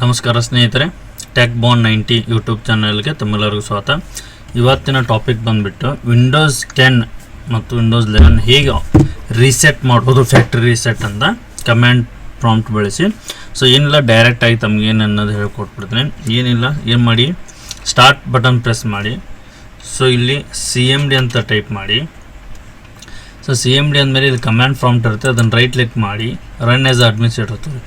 ನಮಸ್ಕಾರ ಸ್ನೇಹಿತರೆ ಟೆಕ್ ಬಾನ್ ninety YouTube ಚಾನಲ್ಗೆ ತಮ್ಮೆಲ್ಲರಿಗೂ ಸ್ವಾಗತ. ಇವತ್ತಿನ ಟಾಪಿಕ್ ಬಂದುಬಿಟ್ಟು ವಿಂಡೋಸ್ ಟೆನ್ ಮತ್ತು ವಿಂಡೋಸ್ ಲೆವೆನ್ ಹೇಗೆ ರೀಸೆಟ್ ಮಾಡ್ಬೋದು ಫ್ಯಾಕ್ಟ್ರಿ ರೀಸೆಟ್ ಅಂತ ಕಮೆಂಟ್ ಪ್ರಾಂಪ್ಟ್ ಬಳಸಿ. ಸೊ ಏನಿಲ್ಲ ಡೈರೆಕ್ಟಾಗಿ ತಮ್ಗೆ ಏನು ಅನ್ನೋದು ಹೇಳ್ಕೊಟ್ಬಿಡ್ತೀನಿ ಏನಿಲ್ಲ, ಏನು ಮಾಡಿ? ಸ್ಟಾರ್ಟ್ ಬಟನ್ ಪ್ರೆಸ್ ಮಾಡಿ. ಸೊ ಇಲ್ಲಿ ಸಿ ಎಂ ಡಿ ಅಂತ ಟೈಪ್ ಮಾಡಿ. ಸೊ ಸಿ ಎಂ ಡಿ ಅಂದಮೇಲೆ ಇದು ಕಮ್ಯಾಂಡ್ ಪ್ರಾಂಪ್ಟ್ ಇರುತ್ತೆ. ಅದನ್ನು ರೈಟ್ ಕ್ಲಿಕ್ ಮಾಡಿ. ರನ್ ಆಸ್ ಅಡ್ಮಿನಿಸ್ಟ್ರೇಟ್ ಹೋಗ್ತದೆ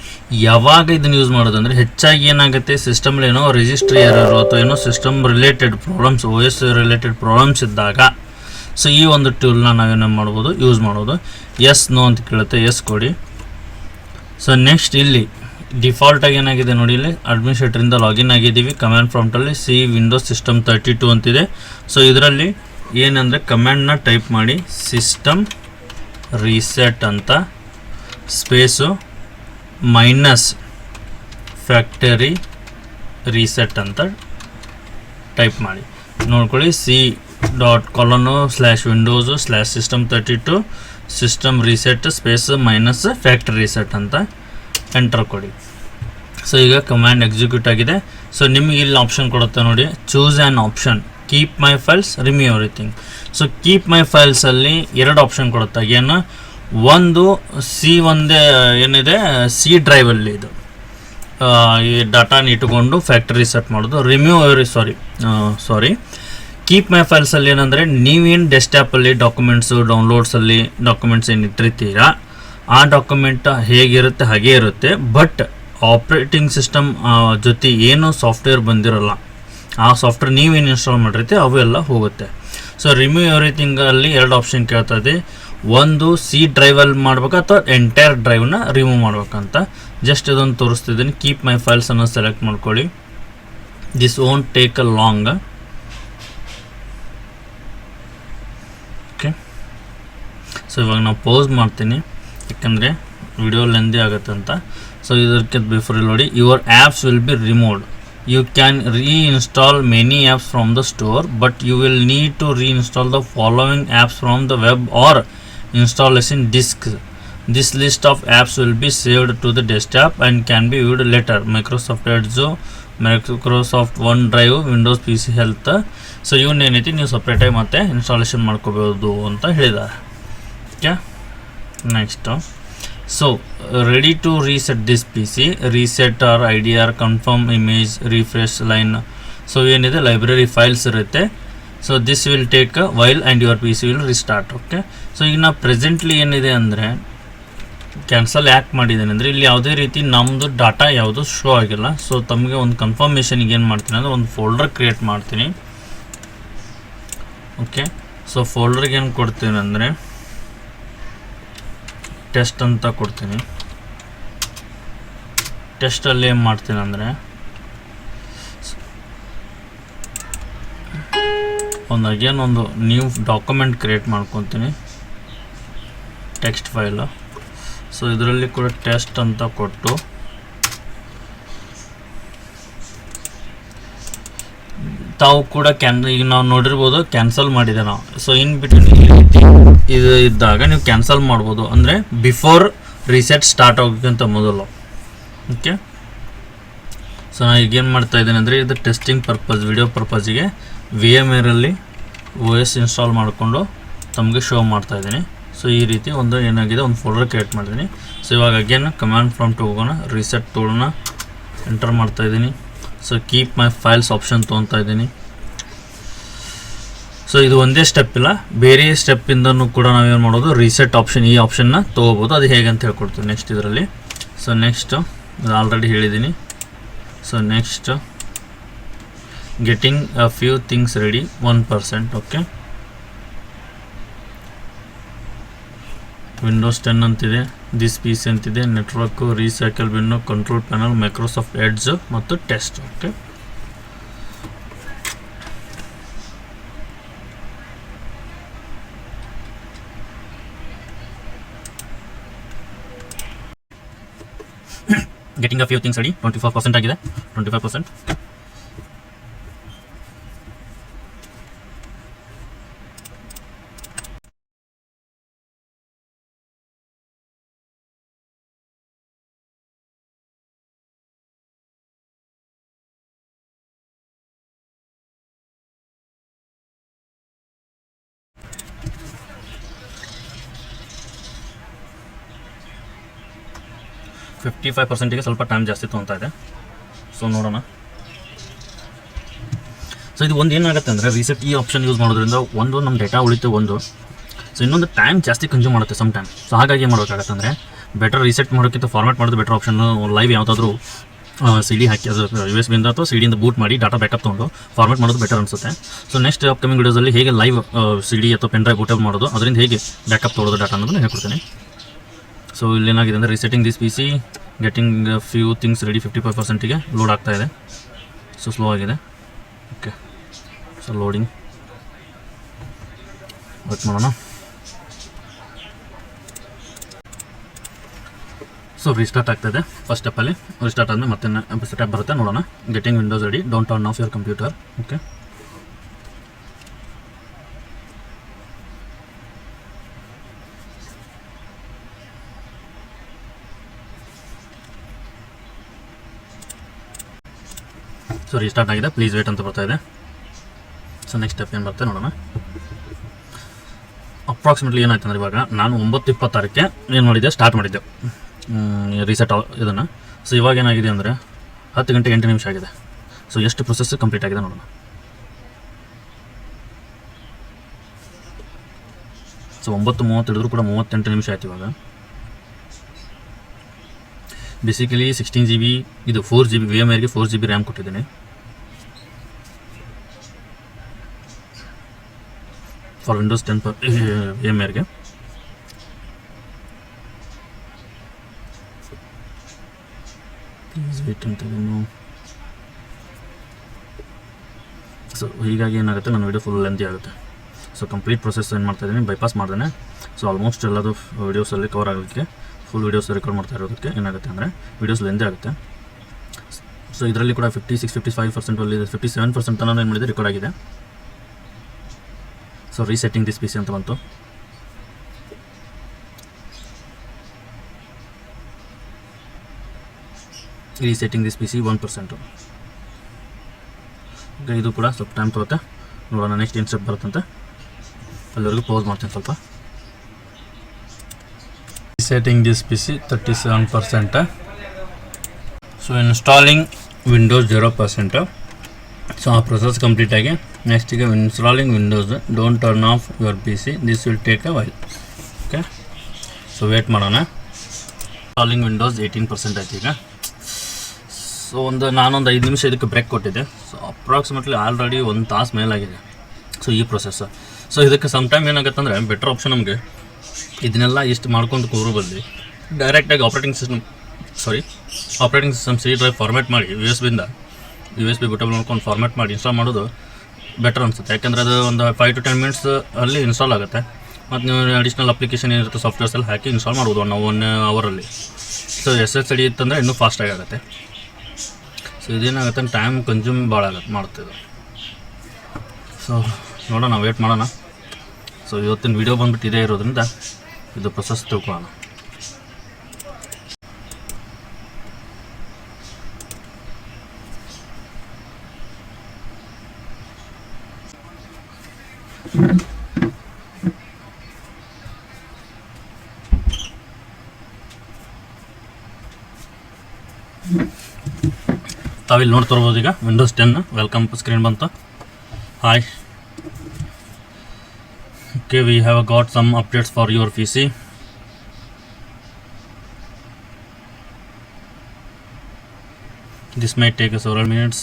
ಯಾವಾಗ ಇದನ್ನು ಯೂಸ್ ಮಾಡೋದು ಅಂದರೆ ಹೆಚ್ಚಾಗಿ ಏನಾಗುತ್ತೆ? ಸಿಸ್ಟಮ್ಲಿ ಏನೋ ರಿಜಿಸ್ಟ್ರಿ ಎರರ್ ಅಥವಾ ಏನೋ system related problems O S related problems ಇದ್ದಾಗ ಸೊ ಈ ಒಂದು ಟೂಲ್ನ ನಾವೇನು ಮಾಡ್ಬೋದು? ಯೂಸ್ ಮಾಡ್ಬೋದು. ಎಸ್ ನೋ ಅಂತ ಕೇಳುತ್ತೆ. ಎಸ್ ಕೊಡಿ. ಸೊ ನೆಕ್ಸ್ಟ್ ಇಲ್ಲಿ ಡಿಫಾಲ್ಟಾಗಿ ಏನಾಗಿದೆ ನೋಡಿ ಇಲ್ಲಿ ಅಡ್ಮಿನಿಸ್ಟ್ರೇಟರಿಂದ ಲಾಗಿನ್ ಆಗಿದ್ದೀವಿ. Command ಪ್ರಾಂಪ್ಟಲ್ಲಿ C Windows system thirty two ಅಂತಿದೆ. ಸೊ ಇದರಲ್ಲಿ ಏನಂದರೆ ಕಮ್ಯಾಂಡ್ನ ಟೈಪ್ ಮಾಡಿ ಸಿಸ್ಟಮ್ ರೀಸೆಟ್ ಅಂತ ಸ್ಪೇಸು ಮೈನಸ್ ಫ್ಯಾಕ್ಟರಿ ರೀಸೆಟ್ ಅಂತ ಟೈಪ್ ಮಾಡಿ. ನೋಡ್ಕೊಳ್ಳಿ C dot colon slash Windows slash system thirty two system reset space minus factory reset ಅಂತ ಎಂಟರ್ ಕೊಡಿ. ಸೊ ಈಗ ಕಮ್ಯಾಂಡ್ ಎಕ್ಸಿಕ್ಯೂಟ್ ಆಗಿದೆ. ಸೊ ನಿಮಗೆ ಇಲ್ಲಿ ಆಪ್ಷನ್ ಕೊಡುತ್ತೆ ನೋಡಿ. Choose an option keep my files remove everything so keep my ಫೈಲ್ಸಲ್ಲಿ ಎರಡು option ಕೊಡುತ್ತೆ. ಏನು ಒಂದು ಸಿ ಒಂದೇ, ಏನಿದೆ? ಸಿ ಡ್ರೈವಲ್ಲಿ ಇದು. ಈ ಡಾಟಾನ ಇಟ್ಕೊಂಡು ಫ್ಯಾಕ್ಟ್ರಿ ಸೆಟ್ ಮಾಡೋದು. ರಿಮ್ಯೂ ಸಾರಿ ಸಾರಿ ಕೀಪ್ ಮೈ ಫೈಲ್ಸಲ್ಲಿ ಏನಂದರೆ ನೀವೇನು ಡೆಸ್ಕ್ಟಾಪಲ್ಲಿ ಡಾಕ್ಯುಮೆಂಟ್ಸು ಡೌನ್ಲೋಡ್ಸಲ್ಲಿ ಡಾಕ್ಯುಮೆಂಟ್ಸ್ ಏನು ಇಟ್ಟಿರ್ತೀರಾ ಆ ಡಾಕ್ಯುಮೆಂಟ್ ಹೇಗಿರುತ್ತೆ, ಹಾಗೇ ಇರುತ್ತೆ. ಬಟ್ ಆಪ್ರೇಟಿಂಗ್ ಸಿಸ್ಟಮ್ ಜೊತೆ ಏನು ಸಾಫ್ಟ್ವೇರ್ ಬಂದಿರಲ್ಲ. ಆ ಸಾಫ್ಟ್ವೇರ್ ನೀವೇನು ಇನ್ಸ್ಟಾಲ್ ಮಾಡಿರ್ತೀವಿ ಅವೆಲ್ಲ ಹೋಗುತ್ತೆ. ಸೊ ರಿಮ್ಯೂ ಎವ್ರಿಥಿಂಗಲ್ಲಿ ಎರಡು ಆಪ್ಷನ್ ಕೇಳ್ತದೆ ಒಂದು ಸಿ ಡ್ರೈವಲ್ಲಿ ಮಾಡ್ಬೇಕಾ ಅಥವಾ ಎಂಟೈರ್ ಡ್ರೈವ್ನ ರಿಮೂವ್ ಮಾಡ್ಬೇಕಂತ. ಜಸ್ಟ್ ಇದೊಂದು ತೋರಿಸ್ತಿದ್ದೀನಿ. ಕೀಪ್ ಮೈ ಫೈಲ್ಸನ್ನು ಸೆಲೆಕ್ಟ್ ಮಾಡ್ಕೊಳ್ಳಿ. This won't take a long okay so ಇವಾಗ ನಾವು ಪೋಸ್ ಮಾಡ್ತೀನಿ. ಯಾಕಂದರೆ ವಿಡಿಯೋ ಲೆಂದಿ ಆಗುತ್ತೆ ಅಂತ. ಸೊ ಇದಕ್ಕೆ ಬಿಫೋರ್ ನೋಡಿ your apps will be removed you can reinstall many apps from the store but you will need to reinstall the following apps from the web or installation disc this list of apps will be saved to the desktop and can be viewed later Microsoft Edge Microsoft OneDrive Windows P C health so ಇವನ್ನೇನೈತಿ ನೀವು ಸಪ್ರೇಟಾಗಿ ಮತ್ತೆ installation ಮಾಡ್ಕೋಬೋದು ಅಂತ ಹೇಳಿದ್ದಾರೆ. Next so ready to reset this P C reset R I D R confirm image refresh line so ಏನಿದೆ library files ಇರುತ್ತೆ so this will take a while and your P C will restart okay so ಈಗ ನಾ presently ಏನಿದೆ ಅಂದರೆ cancel ಯಾಕೆ ಮಾಡಿದ್ದೇನೆ ಅಂದರೆ, ಇಲ್ಲಿ ಯಾವುದೇ ರೀತಿ ನಮ್ಮದು ಡಾಟಾ ಯಾವುದು ಶೋ ಆಗಿಲ್ಲ. ಸೊ ತಮಗೆ ಒಂದು ಕನ್ಫರ್ಮೇಷನ್ಗೆ ಏನು ಮಾಡ್ತೀನಿ ಅಂದರೆ, ಒಂದು ಫೋಲ್ಡರ್ ಕ್ರಿಯೇಟ್ ಮಾಡ್ತೀನಿ. ಓಕೆ ಸೊ ಫೋಲ್ಡರ್ಗೆ ಏನು ಕೊಡ್ತೀನಿ ಅಂದರೆ ಟೆಸ್ಟ್ ಅಂತ ಕೊಡ್ತೀನಿ. ಟೆಸ್ಟಲ್ಲಿ ಏನು ಮಾಡ್ತೀನಿ ಅಂದರೆ, ಒಂದು ಅಗೇನ್ ಒಂದು ನ್ಯೂ ಡಾಕ್ಯುಮೆಂಟ್ ಕ್ರಿಯೇಟ್ ಮಾಡ್ಕೊತೀನಿ. ಟೆಕ್ಸ್ಟ್ ಫೈಲು ಸೊ ಇದರಲ್ಲಿ ಕೂಡ ಟೆಸ್ಟ್ ಅಂತ ಕೊಟ್ಟು ತಾವು ಕೂಡ ಕ್ಯಾನ್ ಈಗ ನಾವು ನೋಡಿರ್ಬೋದು ಕ್ಯಾನ್ಸಲ್ ಮಾಡಿದೆ ನಾವು. ಸೊ ಇನ್ ಬಿಟ್ವೀನ್ ಈ ರೀತಿ ಇದು ಇದ್ದಾಗ ನೀವು ಕ್ಯಾನ್ಸಲ್ ಮಾಡ್ಬೋದು. ಅಂದರೆ ಬಿಫೋರ್ ರೀಸೆಟ್ ಸ್ಟಾರ್ಟ್ ಆಗೋಕ್ಕಿಂತ ಮೊದಲು. ಓಕೆ ಸೊ ನಾನು ಈಗೇನು ಮಾಡ್ತಾ ಇದ್ದೇನೆ ಅಂದರೆ ಇದು ಟೆಸ್ಟಿಂಗ್ ಪರ್ಪಸ್ ವಿಡಿಯೋ ಪರ್ಪಸ್ಗೆ ವಿ ಎಂ ಎರಲ್ಲಿ ಓ ಎಸ್ ಇನ್ಸ್ಟಾಲ್ ಮಾಡಿಕೊಂಡು ತಮಗೆ ಶೋ ಮಾಡ್ತಾ ಇದ್ದೀನಿ. ಸೊ ಈ ರೀತಿ ಒಂದು ಏನಾಗಿದೆ, ಒಂದು ಫೋಲ್ಡರ್ ಕ್ರಿಯೇಟ್ ಮಾಡಿದ್ದೀನಿ. ಸೊ ಇವಾಗ ಅಗೇನ್ ಕಮಾಂಡ್ ಫ್ರಮ್ಟ್ ಹೋಗೋಣ ರೀಸೆಟ್ ಟೂಲ್ನ ಎಂಟರ್ ಮಾಡ್ತಾ ಇದ್ದೀನಿ. So keep my files option ತೊಗೊತಾ ಇದ್ದೀನಿ. ಸೊ ಇದು ಒಂದೇ ಸ್ಟೆಪ್ ಇಲ್ಲ. ಬೇರೆ ಸ್ಟೆಪ್ಪಿಂದನೂ ಕೂಡ ನಾವೇನು ಮಾಡೋದು? ರೀಸೆಟ್ ಆಪ್ಷನ್ ಈ ಆಪ್ಷನ್ನ ತೊಗೋಬೋದು. ಅದು ಹೇಗೆ ಅಂತ ಹೇಳ್ಕೊಡ್ತೀವಿ ನೆಕ್ಸ್ಟ್ ಇದರಲ್ಲಿ. ಸೊ ನೆಕ್ಸ್ಟು ಇದು ಆಲ್ರೆಡಿ ಹೇಳಿದ್ದೀನಿ. So next getting a few things ready one percent okay Windows ten ಅಂತಿದೆ ದಿಸ್ ಪಿ ಸಿ ಅಂತಿದೆ network recycle window control panel Microsoft Edge ಮತ್ತು test okay getting a few things ಅಡಿ twenty five percent ಆಗಿದೆ twenty five percent fifty five ಪರ್ಸೆಂಟಿಗೆ ಸ್ವಲ್ಪ time ಜಾಸ್ತಿ ತೊಗೊತಾ ಇದೆ. So ನೋಡೋಣ. So ಇದು ಒಂದು ಏನಾಗುತ್ತೆ ಅಂದರೆ ರೀಸೆಟ್ ಈ ಆಪ್ಷನ್ ಯೂಸ್ ಮಾಡೋದ್ರಿಂದ ಒಂದು ನಮ್ಮ ಡೇಟಾ ಉಳಿತು ಒಂದು. ಸೊ ಇನ್ನೊಂದು ಟೈಮ್ ಜಾಸ್ತಿ ಕನ್ಸ್ಯೂಮ್ ಮಾಡುತ್ತೆ ಸಮ್ ಟೈಮ್ ಸೊ ಹಾಗಾಗಿ ಏನು ಮಾಡಬೇಕಾಗತ್ತೆ ಅಂದರೆ ಬೆಟರ್ ರೀಸೆಟ್ ಮಾಡೋಕ್ಕಿಂತ ಫಾರ್ಮ್ಯಾಟ್ ಮಾಡೋದು ಬೆಟರ್ ಆಪ್ಷನ್ ಲೈವ್ ಯಾವುದಾದ್ರೂ ಸಿ ಡಿ ಹಾಕಿ, ಅದು ಯು ಎಸ್ ಬಿಂದ ಅಥವಾ ಸಿ ಡಿಯಿಂದ ಬೂಟ್ ಮಾಡಿ ಡಾಟಾ ಬ್ಯಾಕಪ್ ತೊಗೊಂಡು ಫಾರ್ಮ್ಯಾಟ್ ಮಾಡೋದು ಬೆಟರ್ ಅನಿಸುತ್ತೆ. ಸೊ ನೆಕ್ಸ್ಟ್ ಅಪ್ಕಮಿಂಗ್ ವೀಡಿಯೋಸಲ್ಲಿ ಹೇಗೆ ಲೈವ್ ಸಿ ಡಿ ಅಥವಾ ಪೆನ್ ಡ್ರೈವ್ ಬೂಟಪ್ ಮಾಡೋದು, ಅದರಿಂದ ಹೇಗೆ ಬ್ಯಾಕಪ್ ತೊಗೊಳೋದು ಡಾಟಾ ಅನ್ನೋದನ್ನು ಹೇಳ್ಕೊಡ್ತೀನಿ. ಸೊ ಇಲ್ಲೇನಾಗಿದೆ ಅಂದರೆ resetting this P C getting few things ready fifty five ಪರ್ಸೆಂಟಿಗೆ load ಆಗ್ತಾ ಇದೆ. ಸೊ ಸ್ಲೋ ಆಗಿದೆ. ಓಕೆ ಸೊ ಲೋಡಿಂಗ್ ವರ್ಕ್ ಮಾಡೋಣ. ಸೊ ರಿಸ್ಟಾರ್ಟ್ ಆಗ್ತಾಯಿದೆ ಫಸ್ಟ್ ಸ್ಟೆಪ್ಪಲ್ಲಿ ರಿಸ್ಟಾರ್ಟ್ ಆದಮೇಲೆ ಮತ್ತೆ ಸ್ಟೆಪ್ ಬರುತ್ತೆ. ನೋಡೋಣ. Getting Windows ready don't turn off your computer okay so restart ಆಗಿದೆ. ಪ್ಲೀಸ್ ವೇಟ್ ಅಂತ ಬರ್ತಾ ಇದೆ. ಸೊ ನೆಕ್ಸ್ಟ್ ಸ್ಟೆಪ್ ಏನು ಬರುತ್ತೆ ನೋಡೋಣ. ಅಪ್ರಾಕ್ಸಿಮೇಟ್ಲಿ ಏನಾಯ್ತು ಇವಾಗ ನಾನು ಒಂಬತ್ತು ಇಪ್ಪತ್ತಾರಕ್ಕೆ ಏನು ಮಾಡಿದ್ದೆ? ಸ್ಟಾರ್ಟ್ ಮಾಡಿದ್ದೆ. ರೀಸೆಟ್ ಇದನ್ನು. ಸೊ ಇವಾಗ ಏನಾಗಿದೆ ಅಂದರೆ ಹತ್ತು ಗಂಟೆ ಎಂಟು ನಿಮಿಷ ಆಗಿದೆ. ಸೊ ಎಷ್ಟು ಪ್ರೊಸೆಸ್ ಕಂಪ್ಲೀಟ್ ಆಗಿದೆ ನೋಡೋಣ. ಸೊ ಒಂಬತ್ತು ಮೂವತ್ತು ಹಿಡಿದ್ರು ಕೂಡ ಮೂವತ್ತೆಂಟು ನಿಮಿಷ ಆಯ್ತು ಇವಾಗ. ಬೇಸಿಕಲಿ ಸಿಕ್ಸ್ಟೀನ್ ಜಿ ಬಿ ಇದು four G B V M ಐರ್ಗೆ four G B RAM ಕೊಟ್ಟಿದ್ದೀನಿ. For Windows ten per M ಐರ್ಗೆ please wait so ಹೀಗಾಗಿ ಏನಾಗುತ್ತೆ? ನನ್ನ ವಿಡಿಯೋ ಫುಲ್ ಲೆಂತಿ ಆಗುತ್ತೆ. ಸೊ ಕಂಪ್ಲೀಟ್ ಪ್ರೊಸೆಸ್ ಏನು ಮಾಡ್ತಾ ಇದ್ದೀನಿ? ಬೈಪಾಸ್ ಮಾಡ್ದೇನೆ. ಸೊ ಆಲ್ಮೋಸ್ಟ್ ಎಲ್ಲದು ವೀಡಿಯೋಸಲ್ಲಿ ಕವರ್ ಆಗೋದಕ್ಕೆ ಫುಲ್ ವೀಡಿಯೋಸ್ ರೆಕಾರ್ಡ್ ಮಾಡ್ತಾ ಇರೋದಕ್ಕೆ ಏನಾಗುತ್ತೆ ಅಂದರೆ ವೀಡಿಯೋಸ್ ಲೆಂದೇ ಆಗುತ್ತೆ. ಸೊ ಇದರಲ್ಲಿ ಕೂಡ ಫಿಫ್ಟಿ ಸಿಕ್ಸ್ ಫಿಫ್ಟಿ ಫೈವ್ ಪರ್ಸೆಂಟಲ್ಲಿ ಫಿಫ್ಟಿ ಸೆವೆನ್ ಪರ್ಸೆಂಟ್ ತನಕ ಏನು ಮಾಡಿದೆ? ರೆಕಾರ್ಡ್ ಆಗಿದೆ. So resetting this P C ಅಂತ ಬಂತು. Resetting this P C one percent ಇದು ಕೂಡ ಸ್ವಲ್ಪ ಟೈಮ್ ತಗುತ್ತೆ ನೋಡೋಣ ನೆಕ್ಸ್ಟ್ ಏನು ಸ್ಟೆಪ್ ಬರುತ್ತಂತೆ ಅಲ್ಲಿವರೆಗೂ ಪೋಸ್ ಮಾಡ್ತೀನಿ ಸ್ವಲ್ಪ. Resetting this P C thirty seven percent so installing Windows zero percent so ಆ ಪ್ರೊಸೆಸ್ ಕಂಪ್ಲೀಟ್ ಈಗ installing Windows don't turn off your P C this will take a while okay so wait ಮಾಡೋಣ. Installing Windows eighteen percent ಆಯ್ತು ಈಗ. So ಒಂದು ನಾನೊಂದು ಐದು ನಿಮಿಷ ಇದಕ್ಕೆ ಬ್ರೇಕ್ ಕೊಟ್ಟಿದ್ದೆ. ಸೊ ಅಪ್ರಾಕ್ಸಿಮೇಟ್ಲಿ ಆಲ್ರೆಡಿ ಒಂದು ತಾಸು ಮೇಲಾಗಿದೆ. ಸೊ ಈ ಪ್ರೊಸೆಸ್ ಸೊ ಇದಕ್ಕೆ ಸಮ್ ಟೈಮ್ ಏನಾಗುತ್ತೆ ಅಂದರೆ ಬೆಟರ್ ಆಪ್ಷನ್ ನಮಗೆ. ಇದನ್ನೆಲ್ಲ ಇಷ್ಟು ಮಾಡ್ಕೊಂಡು ಕೂರು ಬದಲಿ ಡೈರೆಕ್ಟಾಗಿ operating system sorry operating system C drive format ಮಾಡಿ ಯು ಎಸ್ ಬಿಂದ ಯು ಎಸ್ ಬಿ ಬುಟಬಲ್ ನೋಡ್ಕೊಂಡು ಫಾರ್ಮ್ಯಾಟ್ ಮಾಡಿ ಇನ್ಸ್ಟಾಲ್ ಮಾಡೋದು. ಬೆಟರ್ ಅನಿಸುತ್ತೆ. ಯಾಕೆಂದರೆ ಅದು ಒಂದು ಫೈವ್ ಟು ಟೆನ್ ಮಿನಿಟ್ಸ್ ಅಲ್ಲಿ ಇನ್ಸ್ಟಾಲ್ ಆಗುತ್ತೆ. ಮತ್ತು ನೀವು ಅಡಿಷ್ನಲ್ ಅಪ್ಲಿಕೇಶನ್ ಏನಿರುತ್ತೆ ಸಾಫ್ಟ್ವೇರ್ಸ್ ಎಲ್ಲ ಹಾಕಿ ಇನ್ಸ್ಟಾಲ್ ಮಾಡ್ಬೋದು ನಾವು ಒನ್ ಅವರಲ್ಲಿ ಸೊ ಎಸ್ ಎಸ್ ಡಿ ಇತ್ತಂದರೆ ಇನ್ನೂ ಫಾಸ್ಟಾಗಿ ಆಗುತ್ತೆ. ಸೊ ಇದೇನಾಗುತ್ತೆ ಟೈಮ್ ಕನ್ಸ್ಯೂಮ್ ಭಾಳ ಆಗುತ್ತೆ ಮಾಡ್ತಿದ್ದು ಸೊ ನೋಡೋಣ ವೇಟ್ ಮಾಡೋಣ. ಸೊ ಇವತ್ತಿನ ವಿಡಿಯೋ ಬಂದ್ಬಿಟ್ಟು ಇದೇ ಇರೋದ್ರಿಂದ ಇದು ಪ್ರೊಸೆಸ್ ತಿಳ್ಕೊಳ್ಳೋಣ. ತಾವಿಲ್ಲಿ ನೋಡ್ತಿರ್ಬೋದು ಈಗ ವಿಂಡೋಸ್ ಟೆನ್ ವೆಲ್ಕಮ್ ಸ್ಕ್ರೀನ್ ಬಂತು hi okay we have got some updates for your pc this might take several minutes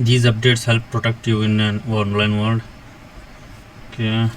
these updates help protect you in an online world. Okay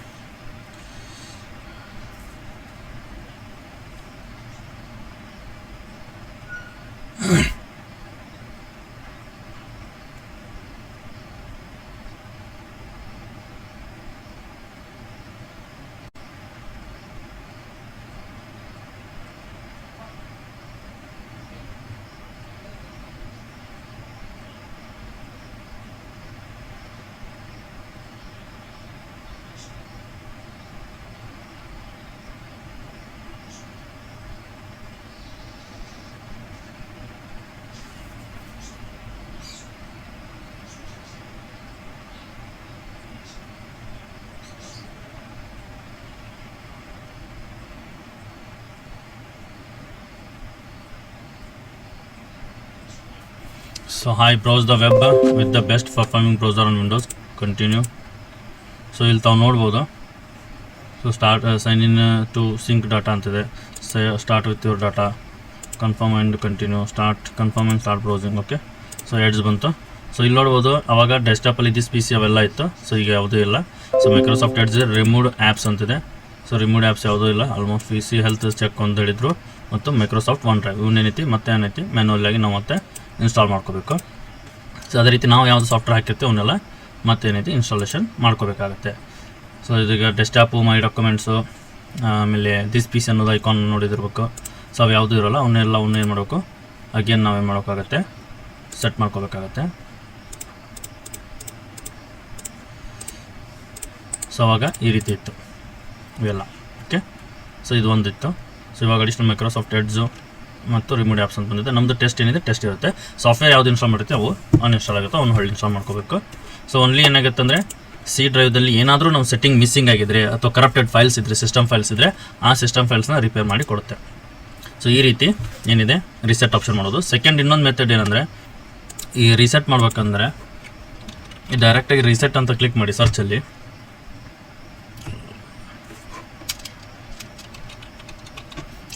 So I browse the web with the best performing browser on Windows. Continue. So ಇಲ್ಲಿ ತಾವು ನೋಡ್ಬೋದು. So start sign in to sync data ಅಂತಿದೆ. Start with your data confirm and continue start confirm and start browsing okay so ads ಬಂತು. So ಇಲ್ಲಿ ನೋಡ್ಬೋದು, ಅವಾಗ ಡೆಸ್ಕ್ಟಾಪಲ್ಲಿ ಇದ್ದಿದ್ದು P C ಅವೆಲ್ಲ ಇತ್ತು. ಸೊ ಈಗ ಯಾವುದೂ ಇಲ್ಲ. So Microsoft Edge removed apps ಅಂತಿದೆ. ಸೊ ರಿಮೂವ್ಡ್ ಆ್ಯಪ್ಸ್ ಯಾವುದೂ ಇಲ್ಲ. Almost P C health check ಅಂತ ಹೇಳಿದರು. ಮತ್ತು ಮೈಕ್ರೋಸಾಫ್ಟ್ ಒನ್ ಡ್ರೈವ್ ಇವನ್ನೇನೈತಿ ಮತ್ತೆ ಏನೈತಿ? ಮ್ಯಾನುವಲ್ ಆಗಿ ನಾವು ಮತ್ತೆ ಇನ್ಸ್ಟಾಲ್ ಮಾಡ್ಕೋಬೇಕು. ಸೊ ಅದೇ ರೀತಿ ನಾವು ಯಾವುದು ಸಾಫ್ಟ್ವೇರ್ ಹಾಕಿರ್ತೀವಿ ಅವನ್ನೆಲ್ಲ ಮತ್ತೇನೈತಿ ಇನ್ಸ್ಟಾಲೇಷನ್ ಮಾಡ್ಕೋಬೇಕಾಗುತ್ತೆ. ಸೊ ಇದೀಗ ಡೆಸ್ಕ್ಟಾಪು ಮೈ ಡಾಕ್ಯುಮೆಂಟ್ಸು ಆಮೇಲೆ ದಿಸ್ ಪೀಸ್ ಅನ್ನೋದು ಐಕಾನ್ ನೋಡಿದಿರ್ಬೇಕು. ಸೊ ಅವು ಯಾವುದೂ ಇರೋಲ್ಲ, ಅವನ್ನೆಲ್ಲ ಅವನ್ನ ಏನು ಮಾಡಬೇಕು? ಅಗೇನ್ ನಾವೇನು ಮಾಡೋಕ್ಕಾಗತ್ತೆ ಸೆಟ್ ಮಾಡ್ಕೋಬೇಕಾಗತ್ತೆ. ಸೊ ಅವಾಗ ಈ ರೀತಿ ಇತ್ತು. ಇವೆಲ್ಲ. ಓಕೆ ಸೊ ಇದು ಒಂದಿತ್ತು. ಸೊ ಇವಾಗ ಅಡಿಷನಲ್ ಮೈಕ್ರೋಸಾಫ್ಟ್ ಎಡ್ಜು ಮತ್ತು ರಿಮೋಟ್ ಆಪ್ಷನ್ ಬಂದಿದೆ. ನಮ್ಮದು ಟೆಸ್ಟ್ ಏನಿದೆ ಟೆಸ್ಟ್ ಇರುತ್ತೆ. ಸಾಫ್ಟ್ವೇರ್ ಯಾವ್ದು ಇನ್ಸ್ಟಾಲ್ ಮಾಡಿರ್ತೀವಿ, ಅವು ಅನ್ಇನ್ಸ್ಟಾಲ್ ಆಗುತ್ತೆ ಅವ್ನು ಹೊಳ್ಳಿ ಇನ್ಸ್ಟಾಲ್ ಮಾಡ್ಕೋಬೇಕು. ಸೊ ಓನ್ಲಿ ಏನಾಗುತ್ತೆ ಅಂದರೆ ಸಿ ಡ್ರೈವ್ದಲ್ಲಿ ಏನಾದರೂ ನಮ್ಮ ಸೆಟ್ಟಿಂಗ್ ಮಿಸ್ಸಿಂಗ್ ಆಗಿದ್ರೆ, ಅಥವಾ ಕರಪ್ಟೆಡ್ ಫೈಲ್ಸ್ ಇದ್ದರೆ ಸಿಸ್ಟಮ್ ಫೈಲ್ಸ್ ಇದ್ದರೆ ಆ ಸಿಸ್ಟಮ್ ಫೈಲ್ಸ್ನ ರಿಪೇರ್ ಮಾಡಿ ಕೊಡುತ್ತೆ. ಸೊ ಈ ರೀತಿ ಏನಿದೆ ರಿಸೆಟ್ ಆಪ್ಷನ್ ಮಾಡೋದು. ಸೆಕೆಂಡ್ ಇನ್ನೊಂದು ಮೆಥಡ್ ಏನಂದರೆ, ಈ ರಿಸೆಟ್ ಮಾಡ್ಬೇಕಂದ್ರೆ, ಈ ಡೈರೆಕ್ಟಾಗಿ ರಿಸೆಟ್ ಅಂತ ಕ್ಲಿಕ್ ಮಾಡಿ ಸರ್ಚಲ್ಲಿ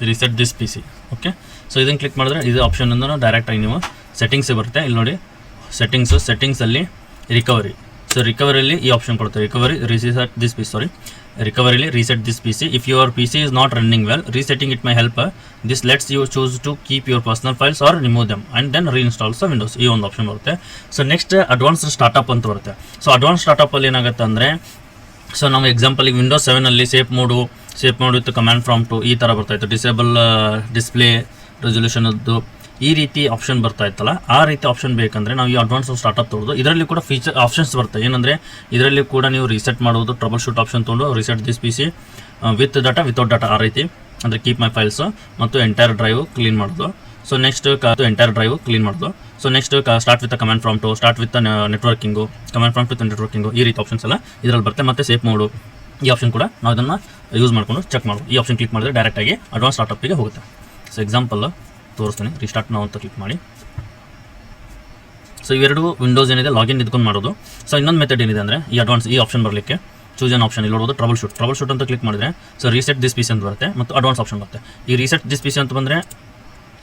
reset this P C okay so ಇದನ್ನು ಕ್ಲಿಕ್ ಮಾಡಿದ್ರೆ ಇದು ಆಪ್ಷನ್ ಅಂದ್ರೆ ಡೈರೆಕ್ಟಾಗಿ ನೀವು ಸೆಟ್ಟಿಂಗ್ಸ್ ಬರುತ್ತೆ. ಇಲ್ಲಿ ನೋಡಿ ಸೆಟ್ಟಿಂಗ್ಸು ಸೆಟ್ಟಿಂಗ್ಸಲ್ಲಿ ರಿಕವರಿ ಸೊ ರಿಕವರಿಲಿ ಈ ಆಪ್ಷನ್ ಕೊಡುತ್ತೆ. Recovery reset this P sorry ರಿಕವರಿಲಿ reset this P C if your P C is not running well resetting it my help this lets you choose to keep your personal files or remove them and then reinstalls Windows ಈ ಒಂದು option ಬರುತ್ತೆ. So next advance startup ಅಂತ ಬರುತ್ತೆ. So advance ಸ್ಟಾರ್ಟಪ್ಪಲ್ಲಿ ಏನಾಗುತ್ತೆ ಅಂದರೆ so ನಾವು example ಈಗ Windows ಸೆವೆನಲ್ಲಿ safe mode safe mode with command prompt to ಈ ಥರ ಬರ್ತಾಯಿತ್ತು ಡಿಸೇಬಲ್ ಡಿಸ್ಪ್ಲೇ ರೆಸೊಲ್ಯೂಷನದ್ದು ಈ ರೀತಿ ಆಪ್ಷನ್ ಬರ್ತಾ ಇತ್ತಲ್ಲ, ಆ ರೀತಿ ಆಪ್ಷನ್ ಬೇಕಂದರೆ ನಾವು ಈ ಅಡ್ವಾನ್ಸ್ ಸ್ಟಾರ್ಟಪ್ ತೊಗೊಳೋದು ಇದರಲ್ಲಿ ಕೂಡ ಫೀಚರ್ ಆಪ್ಷನ್ಸ್ ಬರ್ತವೆ ಏನಂದರೆ, ಇದರಲ್ಲಿ ಕೂಡ ನೀವು ರೀಸೆಟ್ ಮಾಡೋದು ಟ್ರಬಲ್ ಶೂಟ್ ಆಪ್ಷನ್ ತೊಗೊಂಡು reset this P C with data without data ಆ ರೀತಿ. ಅಂದರೆ ಕೀಪ್ ಮೈ ಫೈಲ್ಸ್ ಮತ್ತು ಎಂಟೈರ್ ಡ್ರೈವ್ ಕ್ಲೀನ್ ಮಾಡೋದು so next entire drive clean ಮಾಡೋದು so next start with command to start with networking command prompt with networking ಈ ರೀತಿ options ಎಲ್ಲ ಇದರಲ್ಲಿ ಬರುತ್ತೆ. ಮತ್ತೆ ಸೇಫ್ ಮೋಡು ಈ ಆಪ್ಷನ್ ಕೂಡ ನಾವು ಇದನ್ನು ಯೂಸ್ ಮಾಡಿಕೊಂಡು ಚೆಕ್ ಮಾಡೋದು ಈ ಆಪ್ಷನ್ ಕ್ಲಿಕ್ ಮಾಡಿದ್ರೆ ಡೈರೆಕ್ಟಾಗಿ ಅಡ್ವಾನ್ಸ್ ಸ್ಟಾರ್ಟಪ್ಪಿಗೆ ಹೋಗುತ್ತೆ. ಸೊ ಎಕ್ಸಾಂಪಲ್ ತೋರಿಸ್ತೀನಿ. ರಿಸ್ಟಾರ್ಟ್ ನಾವು ಅಂತ ಕ್ಲಿಕ್ ಮಾಡಿ. ಸೊ ಇವೆರಡು ವಿಂಡೋಸ್ ಏನಿದೆ ಲಾಗಿನ್ ಇದ್ಕೊಂಡು ಮಾಡೋದು. ಸೊ ಇನ್ನೊಂದು ಮೆಥಡ್ ಏನಿದೆ ಅಂದರೆ, ಈ ಅಡ್ವಾನ್ಸ್ ಈ ಆಪ್ಷನ್ ಬರಲಿಕ್ಕೆ ಚೂಸ್ ಆನ್ ಆಪ್ಷನ್ ಇಲ್ಲಿ ನೋಡೋದು ಟ್ರಬಲ್ ಶೂಟ್ ಟ್ರಬಲ್ ಶೂಟ್ ಅಂತ ಕ್ಲಿಕ್ ಮಾಡಿದ್ರೆ so reset this P C ಅಂತ ಬರುತ್ತೆ ಮತ್ತು ಅಡ್ವಾನ್ಸ್ ಆಪ್ಷನ್ ಬರುತ್ತೆ. ಈ ರೀಸೆಟ್ ದಿಸ್ ಪೀಸ್ ಅಂತ ಬಂದರೆ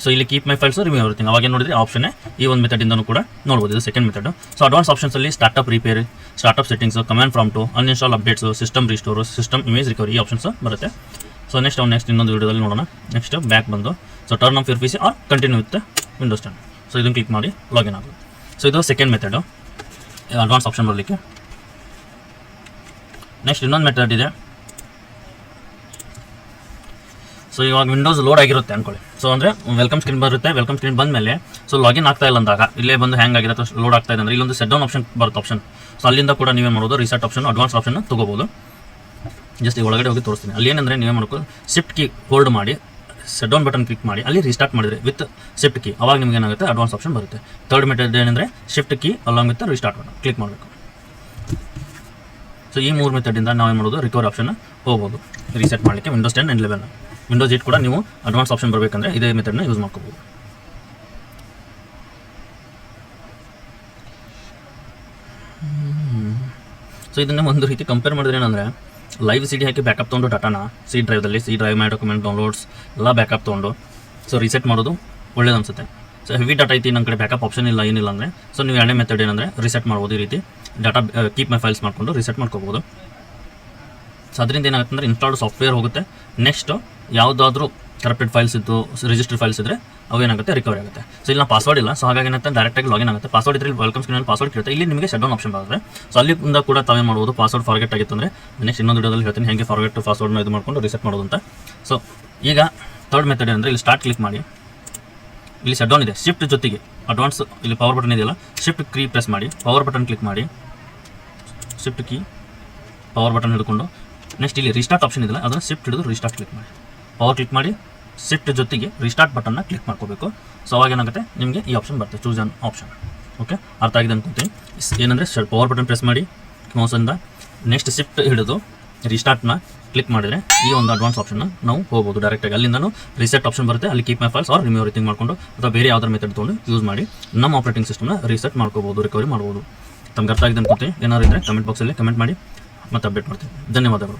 ಸೊ ಇಲ್ಲಿ ಕೀಪ್ ಮೈ ಫೈಲ್ಸ್ ರಿವ್ಯೂ ಇರ್ತೀನಿ ಅವಾಗ ನೋಡಿದ್ರೆ? ಆಪ್ಷನ್ ಈ ಒಂದು ಮೆಥಡಿಂದನೂ ಕೂಡ ನೋಡ್ಬೋದು. ಇದು second method so advance ಆಪ್ಷನ್ಸಲ್ಲಿ startup repair startup settings command prompt to uninstall updates system restore system image recovery ಈ ಆಪ್ಷನ್ಸ್ ಬರುತ್ತೆ. ಸೊ ನೆಕ್ಸ್ಟ್ ಅವ್ನು ನೆಕ್ಸ್ಟ್ ಇನ್ನೊಂದು ವೀಡಿಯೋದಲ್ಲಿ ನೋಡೋಣ. ನೆಕ್ಸ್ಟ್ ಬ್ಯಾಕ್ ಬಂದು. So turn off your P C or continue with Windows ten so ಇದನ್ನು click ಮಾಡಿ login ಆಗುತ್ತೆ ಸೊ ಇದು ಸೆಕೆಂಡ್ ಮೆಥಡು ಅಡ್ವಾನ್ಸ್ ಆಪ್ಷನ್ ಬರಲಿಕ್ಕೆ. ನೆಕ್ಸ್ಟ್ ಇನ್ನೊಂದು ಮೆಥಡ್ ಇದೆ. ಸೊ ಇವಾಗ ವಿಂಡೋಸ್ ಲೋಡ್ ಆಗಿರುತ್ತೆ ಅನ್ಕೊಳ್ಳಿ. ಸೊ ಅಂದರೆ ವೆಲ್ಕಮ್ ಸ್ಕ್ರೀನ್ ಬರುತ್ತೆ. ವೆಲ್ಕಮ್ ಸ್ಕ್ರೀನ್ ಬಂದ ಮೇಲೆ ಸೊ ಲಾಗಿನ್ ಆಗ್ತಾ ಇಲ್ಲ ಅಂದಾಗ, ಇಲ್ಲೇ ಬಂದು ಹ್ಯಾಂಗ್ ಆಗಿರುತ್ತೆ ಲೋಡ್ ಆಗ್ತಾ ಇದೆ ಅಂದರೆ, ಇಲ್ಲೊಂದು ಸೆಟ್ ಡೌನ್ ಆಪ್ಷನ್ ಬರುತ್ತೆ ಆಪ್ಷನ್ ಸೊ ಅಲ್ಲಿಂದ ಕೂಡ ನೀವೇನು ಮಾಡೋದು ರಿಸೆಟ್ ಆಪ್ಷನ್ ಅಡ್ವಾನ್ಸ್ ಆಪ್ಷನ್ ತೊಗೋಬೋದು. ಜಸ್ಟ್ ಈ ಒಳಗಡೆ ಹೋಗಿ ತೋರಿಸ್ತೀನಿ. ಅಲ್ಲಿ ಏನಂದರೆ ನೀವೇ ಮಾಡ್ಕೋ ಶಿಫ್ಟ್ ಕಿ ಹೋಲ್ಡ್ ಮಾಡಿ ಸೆಟ್ ಡೌನ್ ಬಟನ್ ಕ್ಲಿಕ್ ಮಾಡಿ, ಅಲ್ಲಿ ರಿಸ್ಟಾರ್ಟ್ ಮಾಡಿದ್ರೆ ವಿತ್ ಶಿಫ್ಟ್ ಕಿ ಅವಾಗ ನಿಮ್ಗೆ ಏನಾಗುತ್ತೆ? ಅಡ್ವಾನ್ಸ್ ಆಪ್ಷನ್ ಬರುತ್ತೆ. ತರ್ಡ್ ಮೆಥಡ್ ಏನಂದರೆ shift key along with restart button click ಮಾಡಬೇಕು. ಸೊ ಈ ಮೂರು ಮೆಥಡಿಂದ ಏನು ಮಾಡೋದು? ರಿಕವರ್ ಆಪ್ಷನ್ ಹೋಗ್ಬೋದು. ರೀಸೆಟ್ ಮಾಡಲಿಕ್ಕೆ Windows ten and eleven Windows eight ಕೂಡ ನೀವು ಅಡ್ವಾನ್ಸ್ ಆಪ್ಷನ್ ಬರಬೇಕಂದ್ರೆ ಇದೇ ಮೆಥಡ್ನ ಯೂಸ್ ಮಾಡ್ಕೋಬೋದು. ಸೊ ಇದನ್ನು ಒಂದು ರೀತಿ ಕಂಪೇರ್ ಮಾಡಿದ್ರೆ ಏನಂದರೆ ಲೈವ್ ಸಿ ಡಿ ಹಾಕಿ ಬ್ಯಾಕಪ್ ತೊಗೊಂಡು ಡಾಟಾನ C ಡ್ರೈವ್ದಲ್ಲಿ C drive my document downloads ಎಲ್ಲ ಬ್ಯಾಕಪ್ ತೊಗೊಂಡು ಸೊ ರೀಸೆಟ್ ಮಾಡೋದು ಒಳ್ಳೇದು ಅನಿಸುತ್ತೆ. ಸೊ ಹೆವಿ ಡಾಟಾ ಐತಿ ನನ್ನ ಕಡೆ ಬ್ಯಾಕಪ್ ಆಪ್ಷನ್ ಇಲ್ಲ, ಏನಿಲ್ಲ ಅಂದರೆ ಸೊ ನೀವು ಎರಡನೇ ಮೆಥಡ್ ಏನಂದರೆ ರಿಸೆಟ್ ಮಾಡ್ಬೋದು ಈ ರೀತಿ. ಡಾಟಾ ಕೀಪ್ ಮೈ ಫೈಲ್ಸ್ ಮಾಡಿಕೊಂಡು ರಿಸೆಟ್ ಮಾಡ್ಕೋಬೋದು. ಸೊ ಅದರಿಂದ ಏನಾಗುತ್ತೆ ಅಂದರೆ ಇನ್ಸ್ಟಾಲ್ಡ್ ಸಾಫ್ಟ್ವೇರ್ ಹೋಗುತ್ತೆ. ನೆಕ್ಸ್ಟು ಯಾವುದಾದ್ರೂ ಕರಪ್ಟೆಡ್ ಫೈಲ್ಸ್ ಇದ್ದು ರಿಜಿಸ್ಟರ್ ಫೈಲ್ಸ್ ಇದ್ದರೆ ಅವೇನಾಗುತ್ತೆ? ರಿಕವರಿ ಆಗುತ್ತೆ. ಸೊ ಇಲ್ಲಿ ಪಾಸ್ವರ್ಡ್ ಇಲ್ಲ. ಸೊ ಹಾಗಾಗಿ ಏನಾಗುತ್ತೆ? ಡೈರೆಕ್ಟಾಗಿ ಲಾಗಿನ್ ಆಗುತ್ತೆ. ಪಾಸ್ವರ್ಡ್ ಇದ್ರೆ ವೆಲ್ಕಮ್ ಸ್ಕ್ರೀನಲ್ಲಿ ಪಾಸ್ವರ್ಡ್ ಕೇಳುತ್ತೆ. ಇಲ್ಲಿ ನಿಮಗೆ ಶಟ್ ಡೌನ್ ಆಪ್ಷನ್ ಬರುತ್ತೆ ಸೊ ಅಲ್ಲಿಂದ ಕೂಡ ತಾವೇ ಮಾಡ್ಬೋದು? ಪಾಸ್ವರ್ಡ್ ಫಾರ್ಗೆಟ್ ಆಗಿತ್ತು ಅಂದರೆ ನೆಕ್ಸ್ಟ್ ಇನ್ನೊಂದು ವಿಡಿಯೋದಲ್ಲಿ ಹೇಳ್ತೀನಿ. ಹೇಗೆ ಫಾರ್ಗೆಟ್ ಪಾಸ್ವರ್ಡ್ನ ಇದು ಮಾಡ್ಕೊಂಡು ರಿಸೆಟ್ ಮಾಡೋದು ಅಂತ. ಸೊ ಈಗ ಥರ್ಡ್ ಮೆಥಡ್ ಏನಂದರೆ ಇಲ್ಲಿ ಸ್ಟಾರ್ಟ್ ಕ್ಲಿಕ್ ಮಾಡಿ. ಇಲ್ಲಿ ಶಟ್ ಡೌನ್ ಇದೆ. ಶಿಫ್ಟ್ ಜೊತೆಗೆ ಅಡ್ವಾನ್ಸ್ ಇಲ್ಲಿ ಪವರ್ ಬಟನ್ ಇದೆಯಲ್ಲ? ಶಿಫ್ಟ್ ಕೀ ಪ್ರೆಸ್ ಮಾಡಿ. ಪವರ್ ಬಟನ್ ಕ್ಲಿಕ್ ಮಾಡಿ. ಶಿಫ್ಟ್ ಕೀ ಪವರ್ ಬಟನ್ ಹಿಡ್ಕೊಂಡು. ನೆಕ್ಸ್ಟ್ ಇಲ್ಲಿ ರಿಸ್ಟಾರ್ಟ್ ಆಪ್ಷನ್ ಇದೆಯಲ್ಲ, ಅದನ್ನು ಶಿಫ್ಟ್ ಹಿಡಿದು ರಿಸ್ಟಾರ್ಟ್ ಕ್ಲಿಕ್ ಮಾಡಿ. ಪವರ್ ಕ್ಲಿಕ್ ಮಾಡಿ ಸಿಫ್ಟ್ ಜೊತೆಗೆ ರಿಸ್ಟಾರ್ಟ್ ಬಟನ್ನ ಕ್ಲಿಕ್ ಮಾಡ್ಕೋಬೇಕು. ಸೊ ಅವಾಗ ಏನಾಗುತ್ತೆ? ನಿಮಗೆ ಈ ಆಪ್ಷನ್ ಬರುತ್ತೆ ಚೂಸ್ ಅನ್ ಆಪ್ಷನ್ ಓಕೆ ಅರ್ಥ ಆಗಿದೆ ಅಂತೀನಿ ಏನಂದರೆ ಪವರ್ ಬಟನ್ ಪ್ರೆಸ್ ಮಾಡಿ ಮೌಸಿಂದ ನೆಕ್ಸ್ಟ್ ಸಿಫ್ಟ್ ಹಿಡಿದು ರಿಸ್ಟಾರ್ಟ್ನ ಕ್ಲಿಕ್ ಮಾಡಿದರೆ ಈ ಒಂದು ಅಡ್ವಾನ್ಸ್ ಆಪ್ಷನ್ನ ನಾವು ಹೋಗ್ಬೋದು ಡೈರೆಕ್ಟಾಗಿ ಅಲ್ಲಿಂದನೂ ರಿಸೆಟ್ ಆಪ್ಷನ್ ಬರುತ್ತೆ, ಅಲ್ಲಿ keep my files or remove everything ಮಾಡ್ಕೊಂಡು, ಅಥವಾ ಬೇರೆ ಯಾವ್ದಾರ ಮೆಥಡ್ ತೊಗೊಂಡು ಯೂಸ್ ಮಾಡಿ, ನಮ್ಮ ಆಪರೇಟಿಂಗ್ ಸಿಸ್ಟಮ್ನ ರಿಸೆಟ್ ಮಾಡ್ಕೋಬೋದು ರಿಕವರಿ ಮಾಡ್ಬೋದು. ತಮ್ಗೆ ಅರ್ಥ ಆಗಿದೆ ಅನ್ಕೋತೀನಿ. ಏನಾದ್ರು ಇದ್ದರೆ ಕಮೆಂಟ್ ಬಾಕ್ಸಲ್ಲಿ ಕಮೆಂಟ್ ಮಾಡಿ, ಮತ್ತೆ ಅಪ್ಡೇಟ್ ಮಾಡ್ತೀನಿ. ಧನ್ಯವಾದಗಳು.